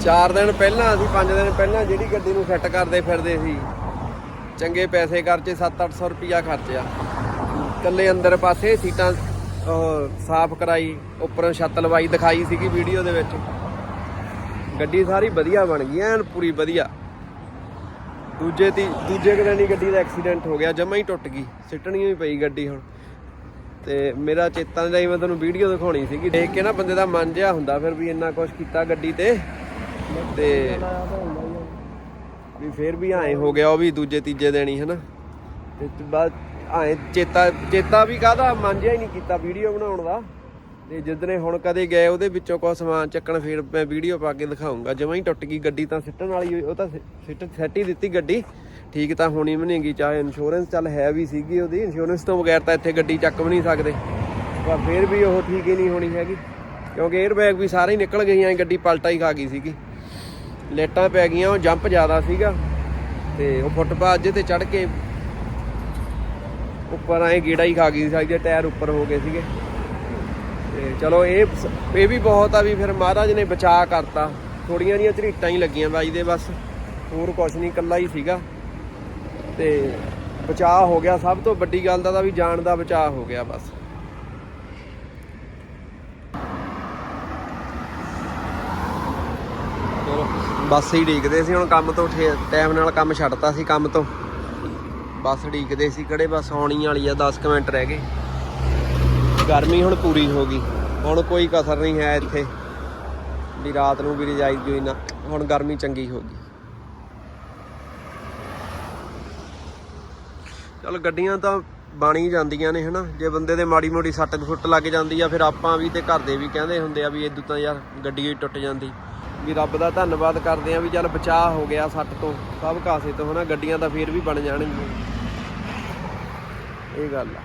4 ਦਿਨ ਪਹਿਲਾਂ ਅਸੀਂ 5 ਦਿਨ ਪਹਿਲਾਂ ਜਿਹੜੀ ਗੱਡੀ ਨੂੰ ਸੈੱਟ ਕਰਦੇ ਫਿਰਦੇ ਸੀ, ਚੰਗੇ ਪੈਸੇ ਖਰਚੇ 7-800 ਰੁਪਿਆ ਖਰਚਿਆ। ਕੱਲੇ ਅੰਦਰ ਪਾਸੇ ਸੀਟਾਂ ਸਾਫ਼ ਕਰਾਈ, ਉੱਪਰੋਂ ਛੱਤ ਲਵਾਈ, ਦਿਖਾਈ ਸੀਗੀ ਵੀਡੀਓ ਦੇ ਵਿੱਚ। ਗੱਡੀ ਸਾਰੀ ਵਧੀਆ ਬਣ ਗਈ, ਐਨ ਪੂਰੀ ਵਧੀਆ। ਦੂਜੇ ਤੀ, ਦੂਜੇ ਕੁ ਦਿਨ ਗੱਡੀ ਦਾ ਐਕਸੀਡੈਂਟ ਹੋ ਗਿਆ, ਜਮਾ ਹੀ ਟੁੱਟ ਗਈ, ਸਿੱਟਣੀ ਹੀ ਪਈ ਗੱਡੀ ਹੁਣ। ਤੇ ਮੇਰਾ ਚੇਤਾ ਨਹੀਂ ਮੈਂ ਤੁਹਾਨੂੰ ਵੀਡੀਓ ਦਿਖਾਉਣੀ ਸੀਗੀ। ਦੇਖ ਕੇ ਨਾ ਬੰਦੇ ਦਾ ਮਨ ਜਿਹਾ ਹੁੰਦਾ, ਫਿਰ ਵੀ ਇੰਨਾ ਕੁਝ ਕੀਤਾ ਗੱਡੀ ਤੇ। ਤੇ ਵੀ ਫਿਰ ਵੀ ਐ ਹੋ ਗਿਆ ਉਹ ਵੀ ਦੂਜੇ ਤੀਜੇ ਦਿਨ ਹੀ, ਹਨਾ? ਤੇ ਬਾਅਦ ਐ ਚੇਤਾ ਚੇਤਾ ਵੀ ਕਾਹਦਾ? ਮਨ ਹੀ ਨਹੀਂ ਕੀਤਾ ਵੀਡੀਓ ਬਣਾਉਣ ਦਾ। ਤੇ ਜਿੱਦਨੇ ਹੁਣ ਕਦੇ ਗਏ, ਉਹਦੇ ਵਿੱਚੋਂ ਕੋਈ ਸਮਾਨ ਚੱਕਣ, ਫਿਰ ਮੈਂ ਵੀਡੀਓ ਪਾ ਕੇ ਦਿਖਾਉਂਗਾ। ਜਮਾਂ ਹੀ ਟੁੱਟ ਗਈ ਗੱਡੀ ਤਾਂ ਸਿੱਟਣ ਵਾਲੀ, ਉਹ ਤਾਂ ਸਿੱਟ, ਸੈੱਟ ਹੀ ਦਿੱਤੀ ਗੱਡੀ। ਠੀਕ ਤਾਂ ਹੋਣੀ ਵੀ ਨਹੀਂਗੀ ਚਾਹੇ ਇੰਸ਼ੋਰੈਂਸ ਚੱਲ ਹੈ ਵੀ ਸੀਗੀ ਉਹਦੀ। ਇੰਸ਼ੋਰੈਂਸ ਤੋਂ ਬਗੈਰ ਤਾਂ ਇੱਥੇ ਗੱਡੀ ਚੱਕ ਵੀ ਨਹੀਂ ਸਕਦੇ। ਪਰ ਫਿਰ ਵੀ ਉਹ ਠੀਕ ਹੀ ਨਹੀਂ ਹੋਣੀ ਹੈਗੀ। ਕਿਉਂਕਿ 에ਅਰ ਬੈਗ ਵੀ ਸਾਰੇ ਹੀ ਨਿਕਲ ਗਈਆਂ ਗੱਡੀ ਪਲਟਾ ਹੀ ਖਾ ਗਈ ਸੀਗੀ। ਲੇਟਾਂ ਪੈ ਗਈਆਂ, ਉਹ ਜੰਪ ਜ਼ਿਆਦਾ ਸੀਗਾ ਤੇ ਉਹ ਫੁੱਟਪਾਥ ਜੇ ਤੇ ਚੜ ਕੇ ਉੱਪਰ ਐ ਗੀੜਾ ਹੀ ਖਾ ਗਈ ਸੀ ਦੇ ਟਾਇਰ ਉੱਪਰ ਹੋ ਗਏ ਸੀਗੇ। ਤੇ ਚਲੋ ਇਹ ਇਹ ਵੀ ਬਹੁਤ ਆ ਵੀ ਫਿਰ ਮਹਾਰਾਜ ਨੇ ਬਚਾ ਕਰਤਾ। ਥੋੜੀਆਂ ਜੀਆਂ ਝਰੀਟਾਂ ਹੀ ਲੱਗੀਆਂ ਬਾਈ ਦੇ ਬਸ, ਹੋਰ ਕੁਝ ਨਹੀਂ, ਇਕੱਲਾ ਹੀ ਸੀਗਾ। ਤੇ ਬਚਾਅ ਹੋ ਗਿਆ, ਸਭ ਤੋਂ ਵੱਡੀ ਗੱਲ ਦਾ ਤਾਂ ਵੀ ਜਾਨ ਦਾ ਬਚਾਅ ਹੋ ਗਿਆ ਬਸ ਚਲੋ ਬੱਸ ਹੀ ਢੀਕਦੇ ਸੀ, ਹੁਣ ਕੰਮ ਤੋਂ ਟਾਈਮ ਨਾਲ ਕੰਮ ਛੱਡਤਾ ਸੀ ਕੰਮ ਤੋਂ। ਬੱਸ ਢੀਕਦੇ ਸੀ, ਕਿਹੜੇ ਬੱਸ ਆਉਣੀ ਵਾਲੀ ਆ 10 ਕੁ ਮਿੰਟ ਰਹਿ ਗਏ। ਗਰਮੀ ਹੁਣ ਪੂਰੀ ਹੋ ਗਈ, ਹੁਣ ਕੋਈ ਕਸਰ ਨਹੀਂ ਹੈ ਇੱਥੇ। ਵੀ ਰਾਤ ਨੂੰ ਵੀ ਰਜਾਈ ਜੋਈ ਨਾ, ਹੁਣ ਗਰਮੀ ਚੰਗੀ ਹੋ ਗਈ। ਚਲ ਗੱਡੀਆਂ ਤਾਂ ਬਾਣੀ ਜਾਂਦੀਆਂ ਨੇ, ਹਨਾ। ਜੇ ਬੰਦੇ ਦੇ ਮਾੜੀ ਮੋਟੀ ਸੱਟ ਫੁੱਟ ਲੱਗ ਜਾਂਦੀ ਆ, ਫਿਰ ਆਪਾਂ ਵੀ ਤੇ ਘਰ ਦੇ ਵੀ ਕਹਿੰਦੇ ਹੁੰਦੇ ਆ ਵੀ ਇਦੋਂ ਤਾਂ ਯਾਰ ਗੱਡੀ ਹੀ ਟੁੱਟ ਜਾਂਦੀ। ਵੀ ਰੱਬ ਦਾ ਧੰਨਵਾਦ ਕਰਦੇ ਆ ਵੀ ਚੱਲ ਬਚਾਅ ਹੋ ਗਿਆ ਸੱਟ ਤੋਂ। ਸਭ ਕਾਸੇ ਤੋਂ ਹਨਾ, ਗੱਡੀਆਂ ਤਾਂ ਫੇਰ ਵੀ ਬਣ ਜਾਣਗੀਆਂ। ਇਹ ਗੱਲ ਆ।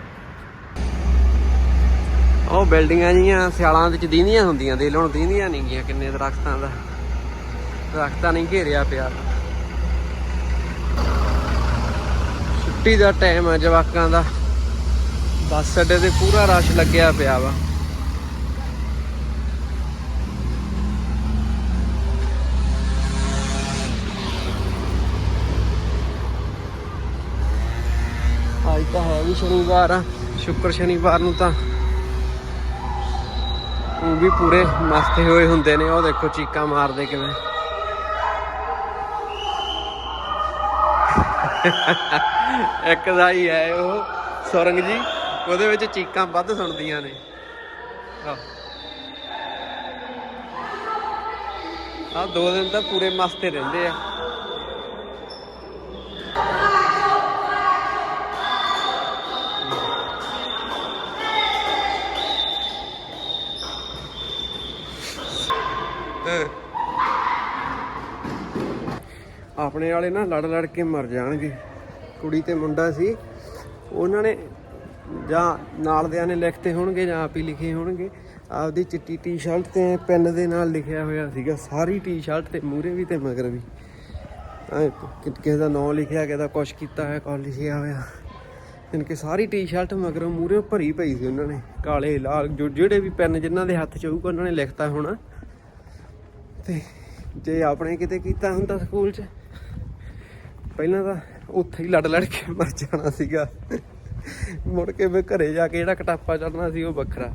ਉਹ ਬਿਲਡਿੰਗਾਂ ਜੀਆਂ ਸਿਆਲਾਂ ਵਿੱਚ ਦੀਂਦੀਆਂ ਹੁੰਦੀਆਂ ਦੇ ਲੋਣ ਦੀਂਦੀਆਂ ਨਹੀਂ ਗੀਆਂ ਕਿੰਨੇ ਦਰਖਤਾਂ ਦਾ। ਦਰਖਤਾਂ ਨਹੀਂ ਘੇਰਿਆ ਪਿਆ। ਛੁੱਟੀ ਦਾ ਟਾਈਮ ਆ ਜਵਾਕਾਂ ਦਾ। ਬੱਸ ਅੱਡੇ ਤੇ ਪੂਰਾ ਰਸ਼ ਲੱਗਿਆ ਪਿਆ ਵਾ ਅੱਜ ਤਾਂ ਹੈ ਵੀ ਸ਼ਨੀਵਾਰ ਆ, ਸ਼ੁੱਕਰ ਸ਼ਨੀਵਾਰ ਨੂੰ ਤਾਂ ਉਹ ਵੀ ਪੂਰੇ ਮਸਤੇ ਹੋਏ ਹੁੰਦੇ ਨੇ। ਉਹ ਦੇਖੋ ਚੀਕਾਂ ਮਾਰਦੇ ਕਿਵੇਂ। ਇੱਕ ਦਾ ਹੀ ਹੈ ਉਹ, ਸੁਰੰਗ ਜੀ, ਉਹਦੇ ਵਿੱਚ ਚੀਕਾਂ ਵੱਧ ਸੁਣਦੀਆਂ ਨੇ। ਆ ਦੋ ਦਿਨ ਤਾਂ ਪੂਰੇ ਮਸਤੇ ਰਹਿੰਦੇ ਆ। ਆਪਣੇ ਵਾਲੇ ਨਾ ਲੜ ਲੜ ਕੇ ਮਰ ਜਾਣਗੇ। ਕੁੜੀ ਤੇ ਮੁੰਡਾ ਸੀ। ਉਹਨਾਂ ਨੇ ਜਾਂ ਨਾਲ ਦਿਆਂ ਨੇ ਲਿਖਤੇ ਹੋਣਗੇ ਜਾਂ ਆਪ ਹੀ ਲਿਖੇ ਹੋਣਗੇ। ਆਪਦੀ ਚਿੱਟੀ ਟੀ-ਸ਼ਰਟ ਤੇ ਪੈਨ ਦੇ ਨਾਲ ਲਿਖਿਆ ਹੋਇਆ ਸੀਗਾ। ਸਾਰੀ ਟੀ-ਸ਼ਰਟ ਤੇ ਮੂਰੇ ਵੀ ਤੇ ਮਗਰ ਵੀ। ਕਿਸੇ ਦਾ ਨਾਮ ਲਿਖਿਆ, ਕਿਸੇ ਦਾ ਕੁਛ ਕੀਤਾ ਹੈ ਕੌਣ ਲਿਖਿਆ ਹੋਇਆ। ਇਨਕੇ ਸਾਰੀ ਟੀ-ਸ਼ਰਟ ਮਗਰੋਂ ਮੂਰੇ ਭਰੀ ਪਈ ਸੀ ਉਹਨਾਂ ਨੇ। ਕਾਲੇ, ਲਾਲ, ਜੋ ਜਿਹੜੇ ਵੀ ਪੈਨ ਜਿਨ੍ਹਾਂ ਦੇ ਹੱਥ ਚ ਹੋਊਗਾ, ਉਹਨਾਂ ਨੇ ਲਿਖਤਾ ਹੋਣਾ। ਤੇ ਜੇ ਆਪਣੇ ਕਿਤੇ ਕੀਤਾ ਹੁੰਦਾ ਸਕੂਲ 'ਚ, ਪਹਿਲਾਂ ਤਾਂ ਉੱਥੇ ਹੀ ਲੜ ਲੜ ਕੇ ਮਰ ਜਾਣਾ ਸੀਗਾ। ਮੁੜ ਕੇ ਵੀ ਘਰੇ ਜਾ ਕੇ ਜਿਹੜਾ ਕਟਾਪਾ ਚੜਨਾ ਸੀ ਉਹ ਵੱਖਰਾ।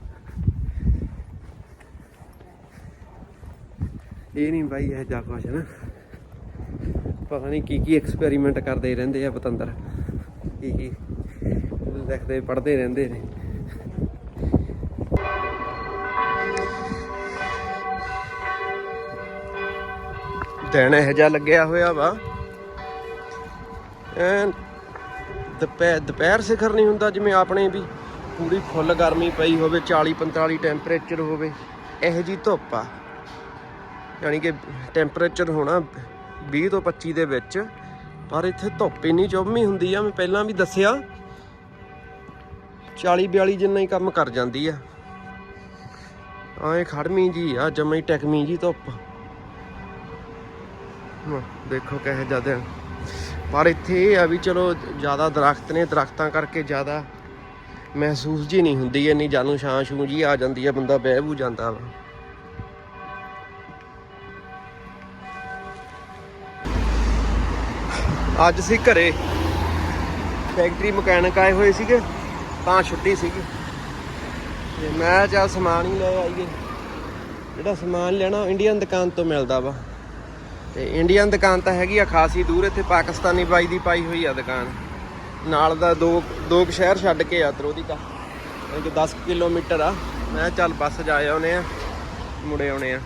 ਇਹ ਨਹੀਂ ਬਾਈ ਇਹ ਜਾ ਕੁਛ ਨਾ। ਪਤਾ ਨਹੀਂ ਕੀ ਕੀ ਐਕਸਪੈਰੀਮੈਂਟ ਕਰਦੇ ਰਹਿੰਦੇ ਆ ਪਤੰਦਰ। ਕੀ ਕੀ। ਦੇਖਦੇ, ਪੜ੍ਹਦੇ ਰਹਿੰਦੇ ਨੇ। ਦਿਨ ਇਹ ਜਿਹਾ ਲੱਗਿਆ ਹੋਇਆ ਵਾ। ਐਨ ਦੁਪਹਿਰ ਦੁਪਹਿਰ ਸਿਖਰ ਨਹੀਂ ਹੁੰਦਾ ਜਿਵੇਂ ਆਪਣੇ ਵੀ ਪੂਰੀ ਫੁੱਲ ਗਰਮੀ ਪਈ ਹੋਵੇ 40 45 ਟੈਂਪਰੇਚਰ ਹੋਵੇ, ਇਹੋ ਜੀ ਧੁੱਪ ਆ। ਯਾਨੀ ਕਿ ਟੈਂਪਰੇਚਰ ਹੋਣਾ 20 ਤੋਂ 25 ਦੇ ਵਿੱਚ, ਪਰ ਇੱਥੇ ਧੁੱਪ ਇੰਨੀ ਚੁੰਮੀ ਹੁੰਦੀ ਆ, ਮੈਂ ਪਹਿਲਾਂ ਵੀ ਦੱਸਿਆ। 40 42 ਜਿੰਨਾ ਹੀ ਕੰਮ ਕਰ ਜਾਂਦੀ ਆ। ਆਏ ਖੜਮੀ ਜੀ ਆ ਜਮਈ ਟੈਕਮੀ ਜੀ ਧੁੱਪ। ਹੁਣ ਦੇਖੋ ਕਹੇ ਜਾਦੇ ਪਰ ਇੱਥੇ ਇਹ ਆ ਵੀ ਚਲੋ, ਜ਼ਿਆਦਾ ਦਰਖਤ ਨੇ, ਦਰਖਤਾਂ ਕਰਕੇ ਜ਼ਿਆਦਾ ਮਹਿਸੂਸ ਜੀ ਨਹੀਂ ਹੁੰਦੀ, ਇੰਨੀ ਜਾਨੂ ਛਾਂ ਛੂ ਜੀ ਆ ਜਾਂਦੀ ਆ, ਬੰਦਾ ਬਹਿ ਬੂ ਜਾਂਦਾ ਵਾ। ਅੱਜ ਸੀ ਘਰੇ ਫੈਕਟਰੀ ਮਕੈਨਿਕ ਆਏ ਹੋਏ ਸੀਗੇ, ਤਾਂ ਛੁੱਟੀ ਸੀਗੀ। ਤੇ ਮੈਂ ਚਾ ਸਮਾਨ ਹੀ ਲੈ ਆਈਏ। ਜਿਹੜਾ ਸਮਾਨ ਲੈਣਾ ਇੰਡੀਅਨ ਦੁਕਾਨ ਤੋਂ ਮਿਲਦਾ ਵਾ। ਤੇ ਇੰਡੀਅਨ ਦੁਕਾਨ ਤਾਂ ਹੈਗੀ ਆ, ਖਾਸੀ ਦੂਰ, ਇੱਥੇ ਪਾਕਿਸਤਾਨੀ ਬਾਈ ਦੀ ਪਾਈ ਹੋਈ ਆ ਦੁਕਾਨ। ਨਾਲ ਦਾ ਦੋ ਦੋ ਕੁ ਸ਼ਹਿਰ ਛੱਡ ਕੇ ਆ ਤਰੋਦੀਕਾ ਇਹ 10 ਕਿਲੋਮੀਟਰ ਆ, ਮੈਂ ਕਿਹਾ ਚੱਲ ਬੱਸ ਜਾ ਆਉਨੇ ਆ, ਮੁੜੇ ਆਉਨੇ ਆ।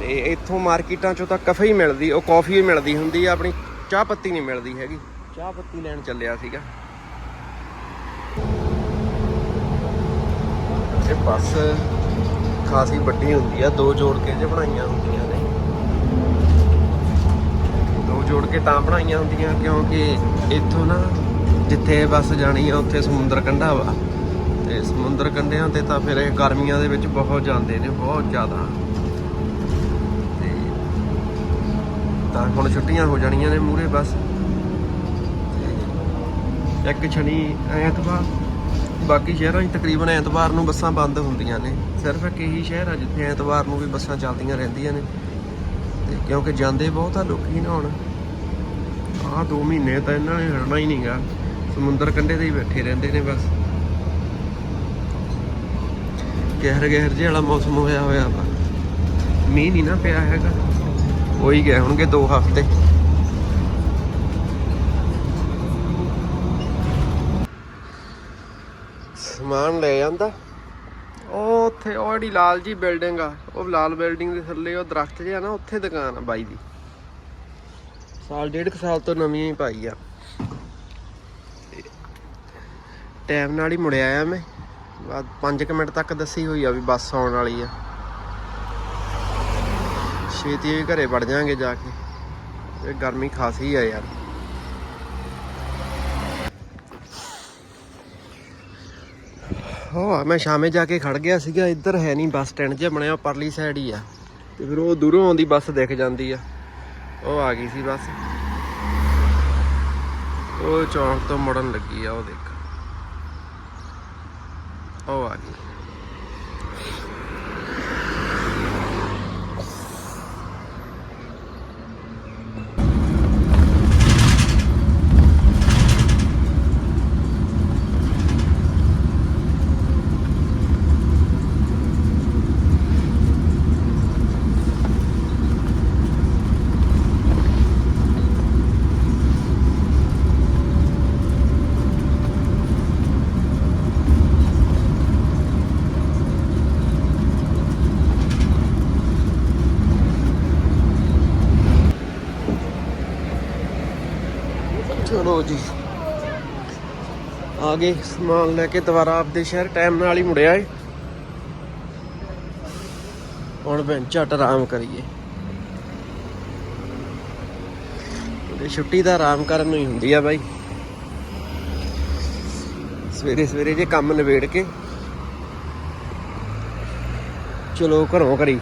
ਤੇ ਇੱਥੋਂ ਮਾਰਕੀਟਾਂ ਚੋਂ ਤਾਂ ਕਫੇ ਹੀ ਮਿਲਦੀ, ਉਹ ਕਾਫੀ ਹੀ ਮਿਲਦੀ ਹੁੰਦੀ ਆ, ਆਪਣੀ ਚਾਹ ਪੱਤੀ ਨਹੀਂ ਮਿਲਦੀ ਹੈਗੀ। ਚਾਹ ਪੱਤੀ ਲੈਣ ਚੱਲਿਆ ਸੀਗਾ। ਇਹ ਬੱਸ ਖਾਸੀ ਵੱਡੀ ਹੁੰਦੀ ਆ, ਦੋ ਜੋੜ ਕੇ ਜੇ ਬਣਾਈਆਂ ਹੁੰਦੀਆਂ ਨੇ ਦੋ ਜੋੜ ਕੇ ਤਾਂ ਬਣਾਈਆਂ ਹੁੰਦੀਆਂ, ਕਿਉਂਕਿ ਇੱਥੋਂ ਨਾ ਜਿੱਥੇ ਬੱਸ ਜਾਣੀ ਆ, ਉੱਥੇ ਸਮੁੰਦਰ ਕੰਢਾ ਵਾ। ਤੇ ਸਮੁੰਦਰ ਕੰਢਿਆਂ ਤੇ ਤਾਂ ਫਿਰ ਇਹ ਗਰਮੀਆਂ ਦੇ ਵਿੱਚ ਬਹੁਤ ਜਾਂਦੇ ਨੇ, ਬਹੁਤ ਜ਼ਿਆਦਾ। ਤੇ ਤਾਂ ਹੁਣ ਛੁੱਟੀਆਂ ਹੋ ਜਾਣੀਆਂ ਨੇ ਮੂਰੇ ਬਸ। ਤੇ ਇੱਕ ਸ਼ਨੀ ਐਤਵਾਰ, ਬਾਕੀ ਸ਼ਹਿਰਾਂ 'ਚ ਤਕਰੀਬਨ ਐਤਵਾਰ ਨੂੰ ਬੱਸਾਂ ਬੰਦ ਹੁੰਦੀਆਂ ਨੇ। ਸਿਰਫ ਇੱਕ ਇਹੀ ਸ਼ਹਿਰ ਆ ਜਿੱਥੇ ਐਤਵਾਰ ਨੂੰ ਵੀ ਬੱਸਾਂ ਚੱਲਦੀਆਂ ਰਹਿੰਦੀਆਂ ਨੇ। ਤੇ ਕਿਉਂਕਿ ਜਾਂਦੇ ਬਹੁਤ ਆ ਲੋਕੀ ਨਾ ਹੁਣ। ਆਹ 2 ਮਹੀਨੇ ਤਾਂ ਇਹਨਾਂ ਨੇ ਹਟਣਾ ਹੀ ਨਹੀਂਗਾ ਸਮੁੰਦਰ ਕੰਢੇ ਤੇ ਹੀ ਬੈਠੇ ਰਹਿੰਦੇ ਨੇ ਬਸ। ਗਹਿਰ ਗਹਿਰ ਜਿਹਾ ਵਾਲਾ ਮੌਸਮ ਹੋਇਆ ਹੋਇਆ ਵਾ। ਮੀਂਹ ਨਹੀਂ ਨਾ ਪਿਆ ਹੈਗਾ। ਹੋ ਹੀ ਗਏ ਹੋਣਗੇ 2 ਹਫ਼ਤੇ। ਸਮਾਨ ਲੈ ਜਾਂਦਾ ਉਹ ਉੱਥੇ ਉਹ ਜਿਹੜੀ ਲਾਲ ਜੀ ਬਿਲਡਿੰਗ ਆ, ਉਹ ਲਾਲ ਬਿਲਡਿੰਗ ਦੇ ਥੱਲੇ ਉਹ ਦਰਖਤ ਜਿਹਾ ਨਾ, ਉੱਥੇ ਦੁਕਾਨ ਆ ਬਾਈ ਦੀ। ਸਾਲ, ਡੇਢ ਕੁ ਸਾਲ ਤੋਂ ਨਵੀਂ ਹੀ ਪਾਈ ਆ। ਟਾਈਮ ਨਾਲ ਹੀ ਮੁੜਿਆ ਆ ਮੈਂ। ਬਾਅਦ 5 ਮਿੰਟ ਤੱਕ ਦੱਸੀ ਹੋਈ ਆ ਵੀ ਬੱਸ ਆਉਣ ਵਾਲੀ ਆ। ਛੇਤੀ ਵੀ ਘਰੇ ਵੜ ਜਾਾਂਗੇ ਜਾ ਕੇ। ਇਹ ਗਰਮੀ ਖਾਸੀ ਆ ਯਾਰ। ਹੋ ਮੈਂ ਸ਼ਾਮੇ ਜਾ ਕੇ ਖੜ ਗਿਆ ਸੀਗਾ। ਇੱਧਰ ਹੈ ਨਹੀਂ ਬੱਸ ਸਟੈਂਡ ਜਿਹਾ ਬਣਿਆ ਪਰਲੀ ਸਾਈਡ ਹੀ ਆ। ਤੇ ਫਿਰ ਉਹ ਦੂਰੋਂ ਆਉਂਦੀ ਬੱਸ ਦਿਖ ਜਾਂਦੀ ਆ। ਉਹ ਆ ਗਈ ਸੀ ਬਸ। ਉਹ ਚੌਂਕ ਤੋਂ ਮੁੜਨ ਲੱਗੀ ਆ, ਉਹ ਦੇਖ। ਉਹ ਆ ਗਈ। ਚਲੋ ਜੀ। ਆ ਗਏ ਸਮਾਨ ਲੈ ਕੇ ਦੁਬਾਰਾ ਆਪਦੇ ਸ਼ਹਿਰ, ਟਾਈਮ ਨਾਲ ਹੀ ਮੁੜਿਆ ਏ। ਹੁਣ ਬੈਂ ਝਟ ਆਰਾਮ ਕਰੀਏ। ਤੇ ਛੁੱਟੀ ਦਾ ਆਰਾਮ ਕਰਨ ਨੂੰ ਹੀ ਹੁੰਦੀ ਆ ਬਾਈ। ਸਵੇਰੇ ਸਵੇਰੇ ਜੇ ਕੰਮ ਨਿਬੇੜ ਕੇ। ਚਲੋ ਘਰੋਂ ਕਰੀ